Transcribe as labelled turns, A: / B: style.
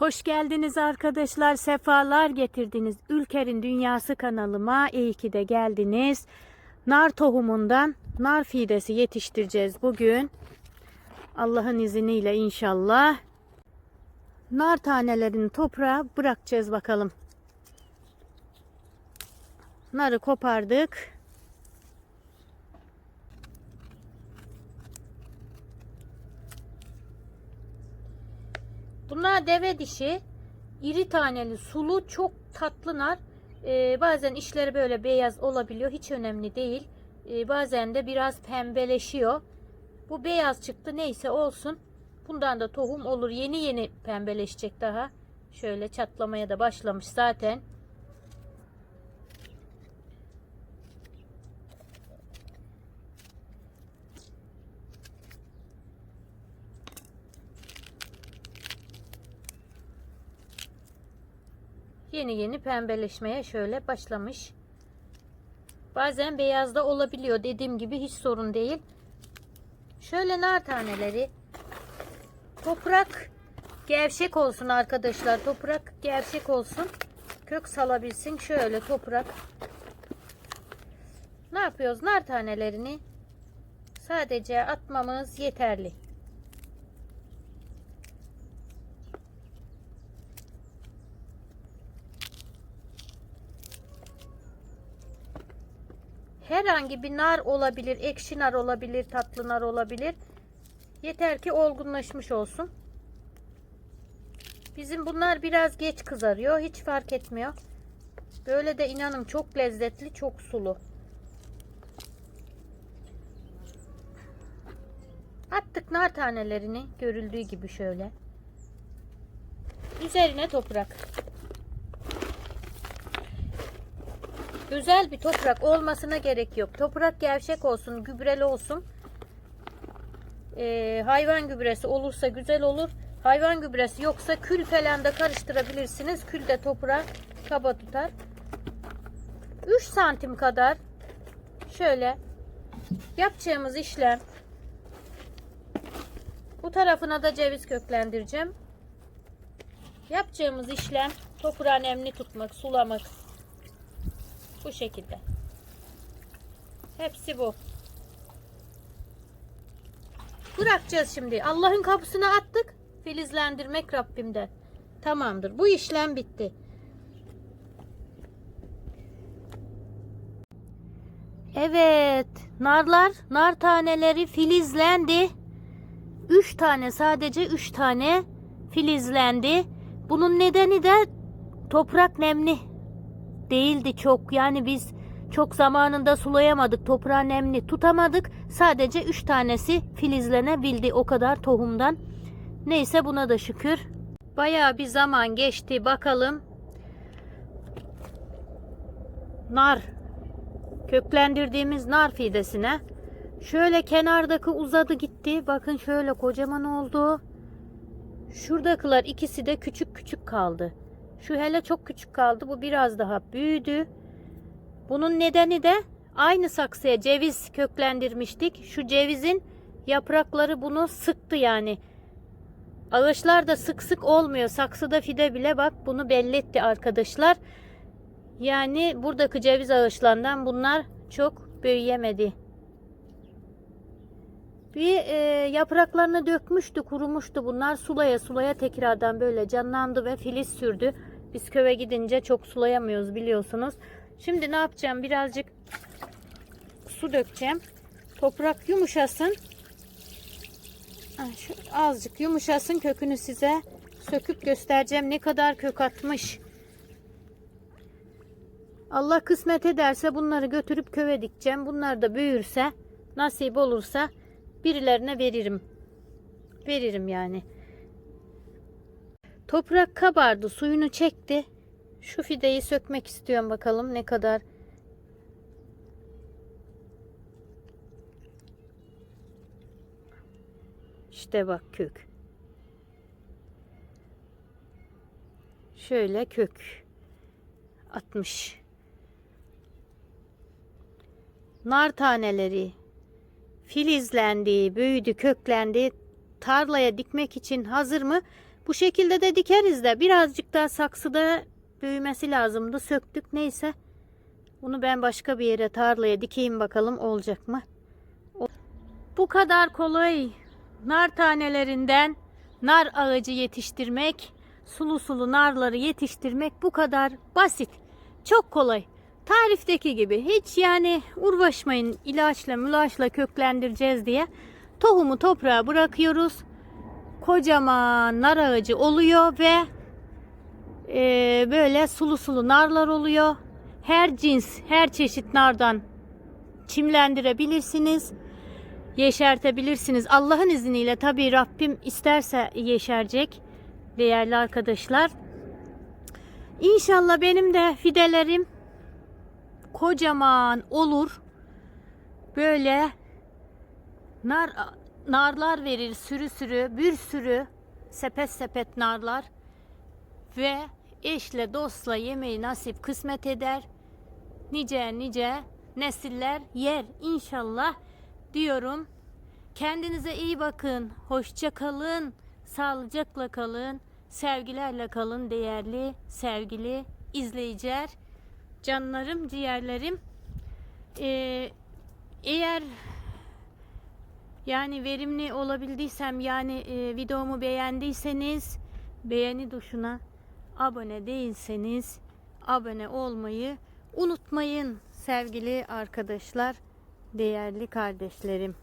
A: Hoş geldiniz arkadaşlar. Sefalar getirdiniz. Ülker'in Dünyası kanalıma iyi ki de geldiniz. Nar tohumundan nar fidesi yetiştireceğiz bugün. Allah'ın izniyle inşallah. Nar tanelerini toprağa bırakacağız bakalım. Narı kopardık. Bunlar deve dişi. iri taneli, sulu, çok tatlı nar. Ee, bazen işleri böyle beyaz olabiliyor. Hiç önemli değil. Ee, bazen de biraz pembeleşiyor. Bu beyaz çıktı. Neyse olsun. Bundan da tohum olur. Yeni yeni pembeleşecek daha. Şöyle çatlamaya da başlamış zaten. Yeni yeni pembeleşmeye şöyle başlamış. Bazen beyaz da olabiliyor. Dediğim gibi hiç sorun değil. Şöyle nar taneleri. Toprak gevşek olsun arkadaşlar. Toprak gevşek olsun. Kök salabilsin. Şöyle toprak. Ne yapıyoruz? Nar tanelerini sadece atmamız yeterli. Herhangi bir nar olabilir, ekşi nar olabilir, tatlı nar olabilir. Yeter ki olgunlaşmış olsun. Bizim bunlar biraz geç kızarıyor. Hiç fark etmiyor. Böyle de inanın çok lezzetli, çok sulu. Attık nar tanelerini görüldüğü gibi şöyle. Üzerine toprak. Güzel bir toprak olmasına gerek yok. Toprak gevşek olsun, gübreli olsun. Ee, hayvan gübresi olursa güzel olur. Hayvan gübresi yoksa kül falan da karıştırabilirsiniz. Kül de toprağı kaba tutar. 3 santim kadar şöyle yapacağımız işlem bu tarafına da ceviz köklendireceğim. Yapacağımız işlem toprağı nemli tutmak, sulamak. Bu şekilde. Hepsi bu. Bırakacağız şimdi. Allah'ın kapısına attık. Filizlendirmek Rabbimden. Tamamdır. Bu işlem bitti. Evet. Narlar, nar taneleri filizlendi. 3 tane sadece 3 tane filizlendi. Bunun nedeni de toprak nemli değildi çok. Yani biz çok zamanında sulayamadık. Toprağı nemli tutamadık. Sadece 3 tanesi filizlenebildi o kadar tohumdan. Neyse buna da şükür. Bayağı bir zaman geçti. Bakalım. Nar köklendirdiğimiz nar fidesine şöyle kenardaki uzadı gitti. Bakın şöyle kocaman oldu. Şuradakiler ikisi de küçük küçük kaldı. Şu hele çok küçük kaldı. Bu biraz daha büyüdü. Bunun nedeni de aynı saksıya ceviz köklendirmiştik. Şu cevizin yaprakları bunu sıktı yani. Ağaçlar da sık sık olmuyor. Saksıda fide bile bak bunu belli etti arkadaşlar. Yani buradaki ceviz ağaçlarından bunlar çok büyüyemedi. Bir e, yapraklarını dökmüştü, kurumuştu bunlar. Sulaya sulaya tekrardan böyle canlandı ve filiz sürdü. Biz köye gidince çok sulayamıyoruz biliyorsunuz. Şimdi ne yapacağım? Birazcık su dökeceğim. Toprak yumuşasın. Azıcık yumuşasın kökünü size söküp göstereceğim ne kadar kök atmış. Allah kısmet ederse bunları götürüp köye dikeceğim. Bunlar da büyürse, nasip olursa birilerine veririm. Veririm yani. Toprak kabardı, suyunu çekti. Şu fideyi sökmek istiyorum bakalım ne kadar. İşte bak kök. Şöyle kök atmış. Nar taneleri filizlendi, büyüdü, köklendi. Tarlaya dikmek için hazır mı? Bu şekilde de dikeriz de birazcık daha saksıda büyümesi lazımdı. Söktük neyse. Bunu ben başka bir yere tarlaya dikeyim bakalım olacak mı? Bu kadar kolay. Nar tanelerinden nar ağacı yetiştirmek, sulu sulu narları yetiştirmek bu kadar basit. Çok kolay. Tarifteki gibi hiç yani uğraşmayın ilaçla mülaçla köklendireceğiz diye. Tohumu toprağa bırakıyoruz. Kocaman nar ağacı oluyor ve e, böyle sulu sulu narlar oluyor. Her cins, her çeşit nardan çimlendirebilirsiniz. Yeşertebilirsiniz. Allah'ın izniyle tabii Rabbim isterse yeşerecek değerli arkadaşlar. İnşallah benim de fidelerim kocaman olur. Böyle nar narlar verir sürü sürü bir sürü sepet sepet narlar ve eşle dostla yemeği nasip kısmet eder. Nice nice nesiller yer inşallah diyorum. Kendinize iyi bakın. Hoşça kalın. Sağlıcakla kalın. Sevgilerle kalın değerli sevgili izleyiciler. Canlarım, ciğerlerim. Ee, eğer yani verimli olabildiysem yani e, videomu beğendiyseniz beğeni tuşuna abone değilseniz abone olmayı unutmayın sevgili arkadaşlar, değerli kardeşlerim.